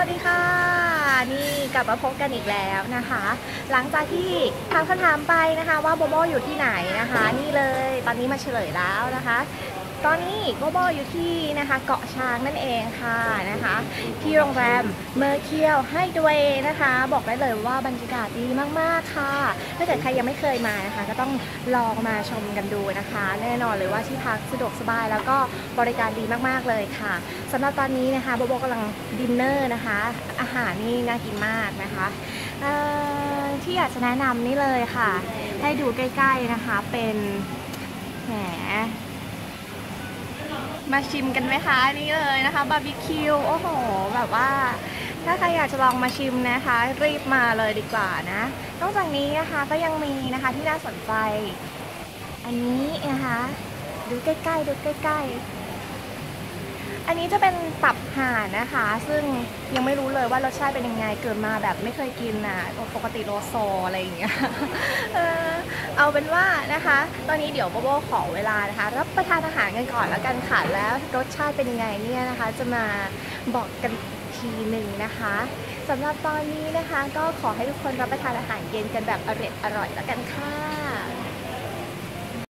วัสดีค่ะ นี่กลับมาพบกันอีกแล้วนะคะ หลังจากที่ถามคำถามไปนะคะ ว่าโบโบอยู่ที่ไหนนะคะ นี่เลยตอนนี้มาเฉลยแล้วนะคะ ตอนนี้โบโบอยู่ที่นะคะเกาะช้างนั่นเองค่ะนะคะ ที่โรงแรมเมอร์เคียวให้ด้วยนะคะ บอกได้เลยว่าบรรยากาศดีมากๆค่ะถ้าเกิดใครยังไม่เคยมานะคะ ก็ต้องลองมาชมกันดูนะคะ แน่นอนเลยว่าที่พักสะดวกสบายแล้วก็บริการดีมากๆเลยค่ะสำหรับตอนนี้นะคะโบโบกำลังดินเนอร์นะคะ อาหารนี่น่ากินมากนะคะที่อยากจะแนะนำนี่เลยค่ะ ให้ดูใกล้ๆนะคะเป็นแหม มาชิมกันไหมคะนี่เลยนะคะบาร์บีคิวโอ้โหแบบว่าถ้าใครอยากจะลองมาชิมนะคะ รีบมาเลยดีกว่านะนอกจากนี้นะคะก็ยังมีนะคะที่น่าสนใจ อันนี้นะคะดูใกล้ๆดูใกล้ๆ อันนี้จะเป็นตับห่านนะคะ ซึ่งยังไม่รู้เลยว่ารสชาติเป็นยังไงเกิดมาแบบไม่เคยกินน่ะปกติโรโซอะไรอย่างเงี้ย เอาเป็นว่านะคะ ตอนนี้เดี๋ยวโบโบขอเวลานะคะ รับประทานอาหารกันก่อนแล้วกันค่ะ แล้วรสชาติเป็นยังไงเนี่ยนะคะ จะมาบอกกันทีหนึ่งนะคะสำหรับตอนนี้นะคะ ก็ขอให้ทุกคนรับประทานอาหารเย็นกันแบบอร่อยอร่อยแล้วกันค่ะ